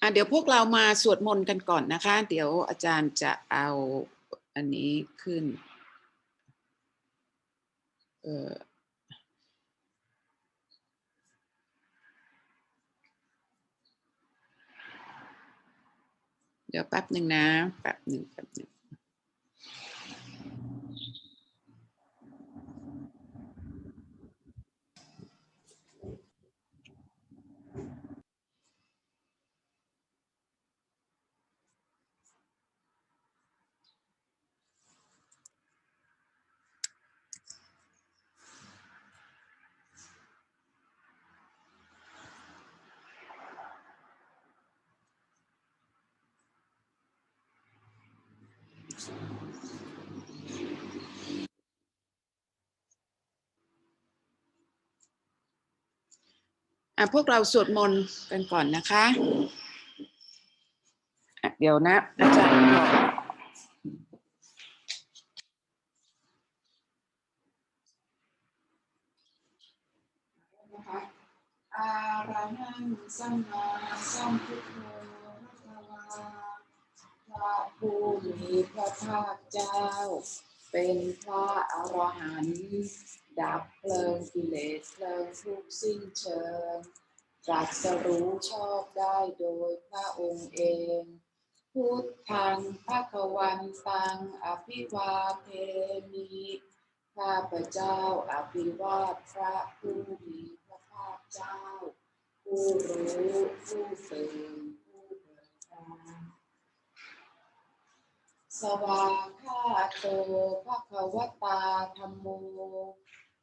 อะเดี๋ยวพวกเรามาสวดมนต์กันก่อนนะคะ เดี๋ยวอาจารย์จะเอาอันนี้ขึ้น เออเดี๋ยวแป๊บหนึ่งนะ แป๊บหนึ่งแป๊บหนึ่ง อะพวกเราสวดมนต์กันก่อนนะคะอะเดี๋ยวนะอาจารย์ก่อนนะคะอาระหังสัมมาสัมพุทโธพระวาพระผู้มีพระภาคเจ้า เป็นพระอรหันต์ดับเพลิงกิเลสเพลิงทุกสิ้นเชิงตรัสรู้ชอบได้โดยพระองค์เอง พุทธังพระควันตังอภิวาเทมิข้าพเจ้าอภิวาทพระผู้มีพระภาคเจ้า ผู้รู้ผู้ตื่นผู้เบิกบาน สวาคาโตภะคะวตาธรรมโม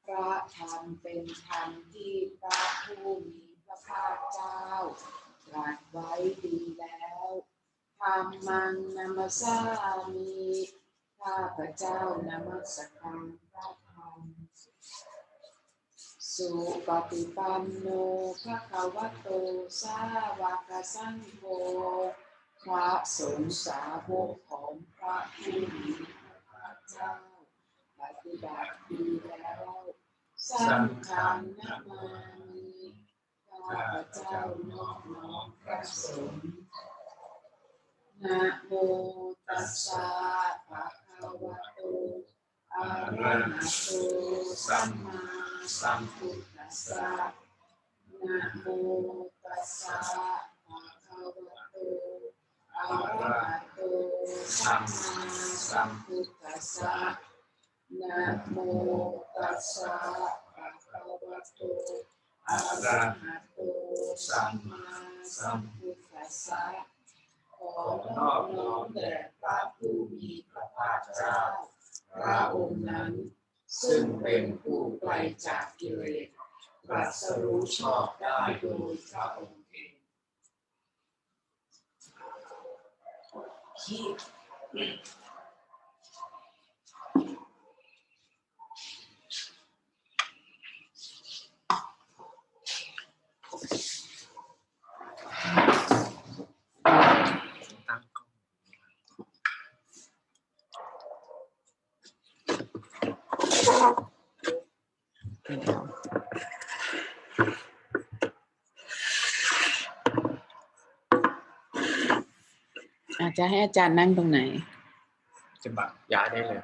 พระธรรมเป็นธรรมที่พระผู้มีพระภาคเจ้าตรัสไว้ดีแล้วธรรมังนามาสามีข้าพเจ้านมัสการพระธรรมสุปฏิปันโนภะคะวะโตสาวกสังโฆ พระสงฆ์สาวกของพระผู้มีพระเจ้าปฏิบัติดีแล้วสังฆังนามามิข้าพเจ้านอบน้อมพระสงฆ์นะโมตัสสะภะคะวะโตอะระหะโตสัมมาสัมพุทธัสสะนะโมตัสสะภะคะวะโตอะระหะโตสัมมาสัมพุทธัสสะนะโมตัสสะภะคะวะโตอะระหะโตสัมมาสัมพุทธัสสะขอนอบน้อมแด่พระผู้มีพระภาคเจ้าพระองค์นั้น ซึ่งเป็นผู้ไกลจากกิเลสตรัสรู้ชอบได้โดยพระองค์ เองเดี๋ยว อาจจะให้อาจารย์นั่งตรงไหน จะบักย้ายได้เลย